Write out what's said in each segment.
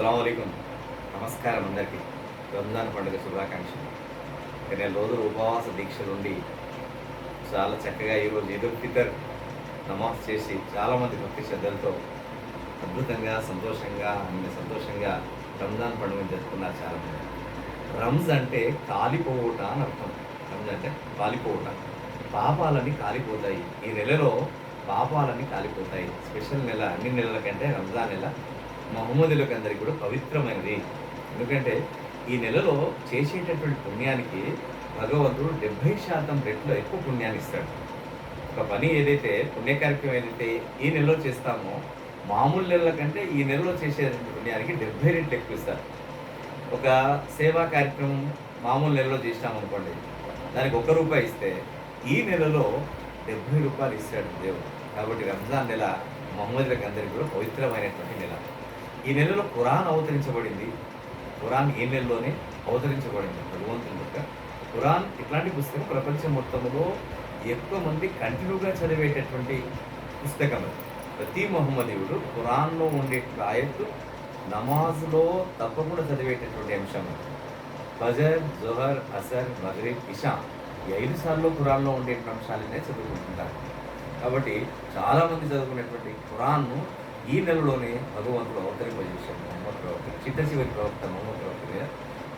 అస్సలం నమస్కారం అందరికీ. రంజాన్ పండుగ శుభాకాంక్షలు. నేను రోజులు ఉపవాస దీక్ష నుండి చాలా చక్కగా ఈరోజు ఈదుల్ ఫితర్ నమాజ్ చేసి చాలామంది భక్తి శ్రద్ధలతో అద్భుతంగా సంతోషంగా అన్ని సంతోషంగా రంజాన్ పండుగను జరుపుకున్నారు చాలామంది. రంజ్ అంటే కాలిపోవుట అని అర్థం. రంజ్ అంటే కాలిపోవుట. పాపాలన్నీ కాలిపోతాయి. ఈ నెలలో పాపాలన్నీ కాలిపోతాయి. స్పెషల్ నెల అన్ని నెలల కంటే రంజాన్ నెల మహమ్మదులకు అందరికీ కూడా పవిత్రమైనది. ఎందుకంటే ఈ నెలలో చేసేటటువంటి పుణ్యానికి భగవంతుడు డెబ్భై శాతం రెట్లో ఎక్కువ పుణ్యాన్ని ఇస్తాడు. ఒక పని ఏదైతే పుణ్య కార్యక్రమం ఏదైతే ఈ నెలలో చేస్తామో మామూలు నెలల కంటే ఈ నెలలో చేసే పుణ్యానికి డెబ్బై రెట్లు ఎక్కువ ఇస్తారు. ఒక సేవా కార్యక్రమం మామూలు నెలలో చేసినామనుకోండి దానికి ఒక రూపాయి ఇస్తే ఈ నెలలో డెబ్బై రూపాయలు ఇస్తాడు దేవుడు. కాబట్టి రంజాన్ నెల మహమ్మదులకు అందరికీ కూడా పవిత్రమైనటువంటి నెల. ఈ నెలలో ఖురాన్ అవతరించబడింది. ఖురాన్ ఈ నెలలోనే అవతరించబడింది. భగవంతుని యొక్క ఖురాన్ ఇట్లాంటి పుస్తకం ప్రపంచం మొత్తంలో ఎక్కువ మంది కంటిన్యూగా చదివేటటువంటి పుస్తకం ప్రతి మహమ్మదీయుడు ఖురాన్లో ఉండే ఆయత్తు నమాజ్లో తప్పకుండా చదివేటటువంటి అంశం ఫజర్ జొహర్ అసర్ మగరిబ్ ఇషా ఈ ఐదు సార్లు ఖురాన్లో ఉండే అంశాలనే చదువుకుంటుంటారు కాబట్టి చాలామంది చదువుకునేటువంటి ఖురాన్ను ఈ నెలలోనే భగవంతుడు అవతరింపజేశాడు. మొహమ్మద్ ప్రవక్త చిట్ట ప్రవక్త మొహమ్మద్ ప్రవక్త మీద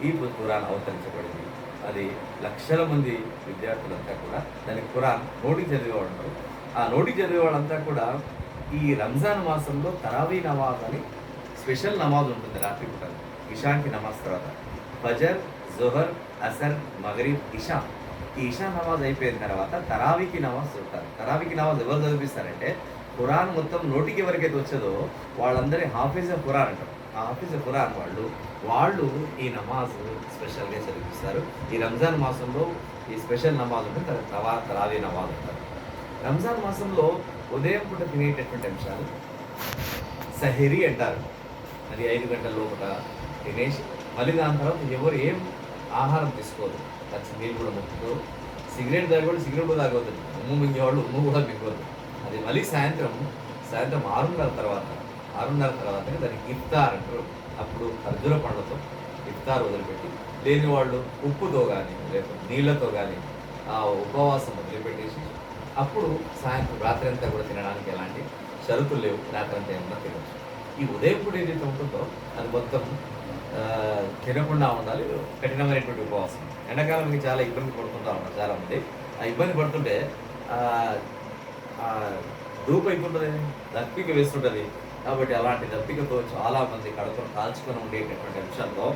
ఈ ఖురాన్ అవతరించబడింది. అది లక్షల మంది విద్యార్థులంతా కూడా దాని ఖురాన్ నోటి చదివేవాళ్ళు ఆ నోటి చదివేవాళ్ళంతా కూడా ఈ రంజాన్ మాసంలో తరావీ నమాజ్ అని స్పెషల్ నమాజ్ ఉంటుంది రాత్రి పూట. ఇషాకి నమాజ్ తర్వాత. ఫజర్ జొహర్ అసర్ మగరీబ్ ఇషా. ఈ ఇషా నమాజ్ అయిపోయిన తర్వాత తరావికి నమాజ్ చదువుతారు తరావికి నమాజ్ ఎవరు చదివిస్తారంటే ఖురాన్ మొత్తం నోటికి ఎవరికైతే వచ్చేదో వాళ్ళందరి హాఫీజ్ ఖురాన్ అంటారు. ఆ హాఫీజ్ ఖురాన్ వాళ్ళు వాళ్ళు ఈ నమాజ్ స్పెషల్గా చదివిస్తారు. ఈ రంజాన్ మాసంలో ఈ స్పెషల్ నమాజ్ ఉంటుంది తవా తరావీ నమాజ్ అంటారు. రంజాన్ మాసంలో ఉదయం పూట తినేటటువంటి అంశాలు సహెరీ అంటారు. అది ఐదు గంటల లోపల తినేసి మళ్ళీ దాని తర్వాత ఎవరు ఏం ఆహారం తీసుకోరు. పచ్చి నీళ్ళు కూడా ముట్టుకోరు. సిగరెట్ తాగకూడదు సిగరెట్ కూడా తాగవద్దు. ఉమ్ము మింగేవాళ్ళు ఉమ్ము కూడా మింగవద్దు. అది మళ్ళీ సాయంత్రం సాయంత్రం ఆరున్నర తర్వాత ఆరున్నర తర్వాత దానికి ఇఫ్తార్ అంటారు. అప్పుడు ఖర్జూర పండ్లతో ఇఫ్తార్ వదిలిపెట్టి లేని వాళ్ళు ఉప్పుతో కానీ లేకపోతే నీళ్ళతో కానీ ఆ ఉపవాసం వదిలిపెట్టేసి అప్పుడు సాయంత్రం రాత్రి అంతా కూడా తినడానికి ఎలాంటి షరతులు లేవు. రాత్రి అంతా ఏమన్నా తినచ్చు. ఈ ఉదయం పూట ఏదైతే ఉంటుందో అది మొత్తం తినకుండా ఉండాలి. కఠినమైనటువంటి ఉపవాసం. ఎండాకాలం మీకు చాలా ఇబ్బంది పడుతుంటా ఉన్నారు చాలామంది. ఆ ఇబ్బంది పడుతుంటే గ్రూప్ అయిపోతుంది. దప్పిక వేస్తుంటుంది. కాబట్టి అలాంటి దప్పికతో చాలా మంది కడుపును కాల్చుకొని ఉండేటటువంటి అంశంలో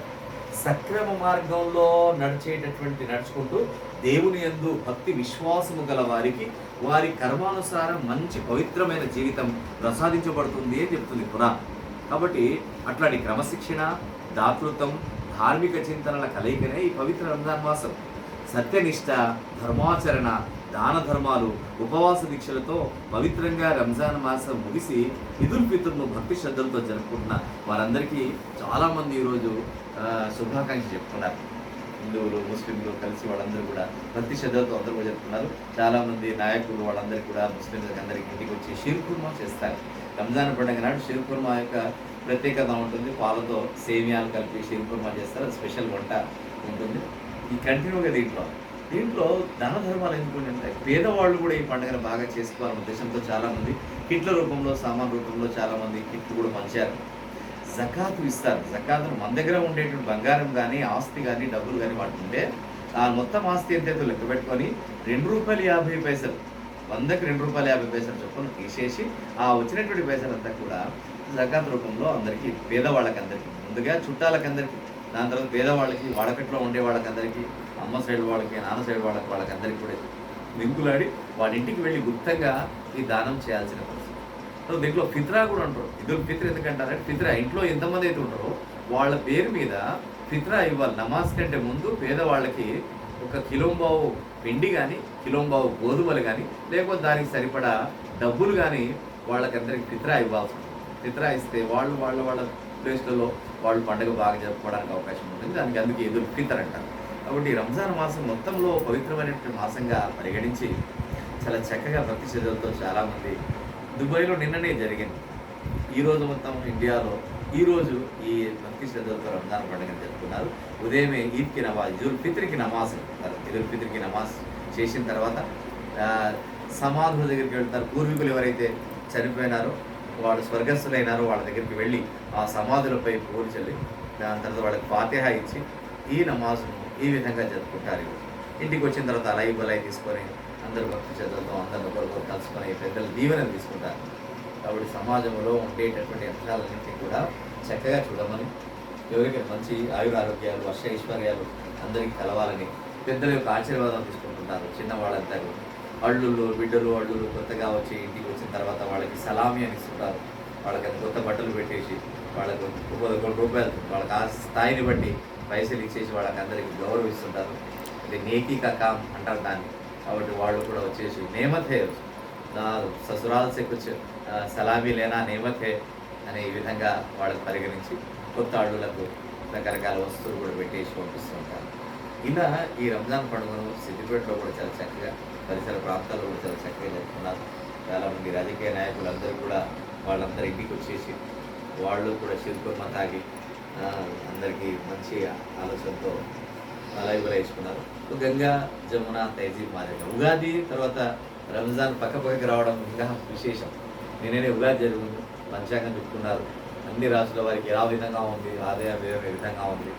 సక్రమ మార్గంలో నడిచేటటువంటి నడుచుకుంటూ దేవుని యందు భక్తి విశ్వాసము గల వారికి వారి కర్మానుసారం మంచి పవిత్రమైన జీవితం ప్రసాదించబడుతుంది అని చెప్తుంది పురా కాబట్టి అట్లాంటి క్రమశిక్షణ దాతృత్వం ధార్మిక చింతనల కలయికనే ఈ పవిత్ర రంజాన్ మాసం. సత్యనిష్ట ధర్మాచరణ దాన ధర్మాలు ఉపవాస దీక్షలతో పవిత్రంగా రంజాన్ మాసం ముగిసి ఇదుల్ ఫిత్ర్ను భక్తి శ్రద్ధలతో జరుపుకుంటున్న వారందరికీ చాలామంది ఈరోజు శుభాకాంక్షలు చెప్తున్నారు. హిందువులు ముస్లింలు కలిసి వాళ్ళందరూ కూడా భక్తి శ్రద్ధలతో అందరూ కూడా జరుపుతున్నారు చాలామంది నాయకులు వాళ్ళందరికీ కూడా ముస్లింలకు అందరికీ ఇంటికి వచ్చి షీర్ కుర్మా చేస్తారు. రంజాన్ పండుగ నాడు షీర్ కుర్మా యొక్క ప్రత్యేకత ఉంటుంది. పాలతో సేమియాలు కలిపి షీర్ కుర్మా చేస్తారు. స్పెషల్ వంట ఉంటుంది. ఈ కంటిన్యూగా దీంట్లో. దీంట్లో దాన ధర్మాలు ఎందుకు పేదవాళ్ళు కూడా ఈ పండుగను బాగా చేసుకోవాలన్న ఉద్దేశంతో చాలామంది కిట్ల రూపంలో సామాన్ రూపంలో చాలామంది కిట్లు కూడా పంచారు. జకాతు ఇస్తారు. జకాతును మన దగ్గర ఉండేటువంటి బంగారం కానీ ఆస్తి కానీ డబ్బులు కానీ వాటి ఉంటే ఆ మొత్తం ఆస్తి ఎంతైతే లెక్క పెట్టుకొని రెండు రూపాయలు యాభై పైసలు వందకి రెండు రూపాయలు యాభై పైసలు చొప్పున తీసేసి ఆ వచ్చినటువంటి పైసలంతా కూడా జకాత్ రూపంలో అందరికీ పేదవాళ్ళకి అందరికీ ముందుగా చుట్టాలకందరికీ దాని తర్వాత పేదవాళ్ళకి వాడకట్లో ఉండే వాళ్ళకందరికీ అమ్మ సైడ్ వాళ్ళకి నాన్న సైడ్ వాళ్ళకి వాళ్ళకందరికీ కూడా దింకులాడి వాడి ఇంటికి వెళ్ళి గుప్తంగా ఈ దానం చేయాల్సిన పరిస్థితి. సో దీంట్లో ఫిత్రా కూడా ఉంటారు ఇద్దరు ఫిత్ర ఎందుకంటారంటే ఫిత్రా ఇంట్లో ఎంతమంది అయితే ఉంటారో వాళ్ళ పేరు మీద ఫిత్రా ఇవ్వాలి. నమాజ్ కంటే ముందు పేదవాళ్ళకి ఒక కిలోంబావు పిండి కానీ కిలోంబావు గోధుమలు కానీ లేకపోతే దానికి సరిపడా డబ్బులు కానీ వాళ్ళకందరికి ఫిత్రా ఇవ్వాల్సి ఉంటుంది. ఫిత్రా ఇస్తే వాళ్ళు వాళ్ళ వాళ్ళ ప్లేస్లలో వాళ్ళు పండుగ బాగా జరుపుకోవడానికి అవకాశం ఉంటుంది. దానికి అందుకే ఎదురు ఫితర్ అంటారు కాబట్టి ఈ రంజాన్ మాసం మొత్తంలో పవిత్రమైనటువంటి మాసంగా పరిగణించి చాలా చక్కగా భక్తి చర్యలతో చాలామంది దుబాయ్లో నిన్ననే జరిగింది. ఈరోజు మొత్తం ఇండియాలో ఈరోజు ఈ భక్తి శ్రద్ధలతో రంజాన్ పండుగను జరుపుకున్నారు. ఉదయమే ఈద్కి నమాజ్ ఇదుల్ ఫిత్రికి నమాజ్ అంటారు. ఇదుల్ నమాజ్ చేసిన తర్వాత సమాధుల దగ్గరికి వెళ్తారు. పూర్వీకులు ఎవరైతే చనిపోయినారో వాళ్ళు స్వర్గస్థులైనారో వాళ్ళ దగ్గరికి వెళ్ళి ఆ సమాధులపై పూలు చల్లి దాని తర్వాత వాళ్ళకి ఫాతిహ ఇచ్చి ఈ నమాజును ఈ విధంగా జరుపుకుంటారు ఇంటికి వచ్చిన తర్వాత అలై బలై తీసుకొని అందరూ భక్తి చదువుతో అందరిని ఒకరికొకరు కలుసుకొని పెద్దలు దీవెనలు తీసుకుంటారు. కాబట్టి సమాజంలో ఉండేటటువంటి అంశాలన్నింటినీ కూడా చక్కగా చూడమని ఎవరికి మంచి ఆయురారోగ్యాలు వర్ష ఐశ్వర్యాలు అందరికీ కలవాలని పెద్దల యొక్క ఆశీర్వాదం తీసుకుంటుంటారు. చిన్నవాళ్ళంతా కూడా. అల్లుళ్ళు బిడ్డలు అల్లుళ్ళు కొత్తగా వచ్చి ఇంటికి వచ్చిన తర్వాత వాళ్ళకి సలామీ అని ఇస్తుంటారు. వాళ్ళకి అది కొత్త బట్టలు పెట్టేసి వాళ్ళకు పదకొండు రూపాయలు వాళ్ళకి ఆ స్థాయిని బట్టి పైసలు ఇచ్చేసి వాళ్ళకి అందరికీ గౌరవిస్తుంటారు. ఇది నేకీ కకాం అంటారు దాన్ని. కాబట్టి వాళ్ళు కూడా వచ్చేసి నేమత్ హే నా ససురాల్ సే కుచ్ సలామీ లేనా నేమత్ హే అనే ఈ విధంగా వాళ్ళకి పరిగణించి కొత్త అల్లులకు రకరకాల వస్తువులు కూడా పెట్టేసి పంపిస్తూ ఉంటారు ఇలా ఈ రంజాన్ పండుగను సిద్దిపేటలో కూడా చాలా చక్కగా పరిసర ప్రాంతాల్లో కూడా చాలా చక్కగా జరుపుకున్నారు. చాలామంది రాజకీయ నాయకులు అందరూ కూడా వాళ్ళందరూ ఇంటికి వచ్చేసి వాళ్ళు కూడా శిల్పమ్మ తాగి అందరికీ మంచి ఆలోచనతో అలాగే వేసుకున్నారు. గంగా జమున తైజీబ్ మాదిరిగా. ఉగాది తర్వాత రంజాన్ పక్క పక్కకి రావడం ఇంకా విశేషం. నేనే ఉగాది జరుగుతుంది పంచాంగం చెప్పుకున్నారు. అన్ని రాష్ట్రాల వారికి ఎలా విధంగా ఉంది ఆదాయ ఏ విధంగా ఉంది.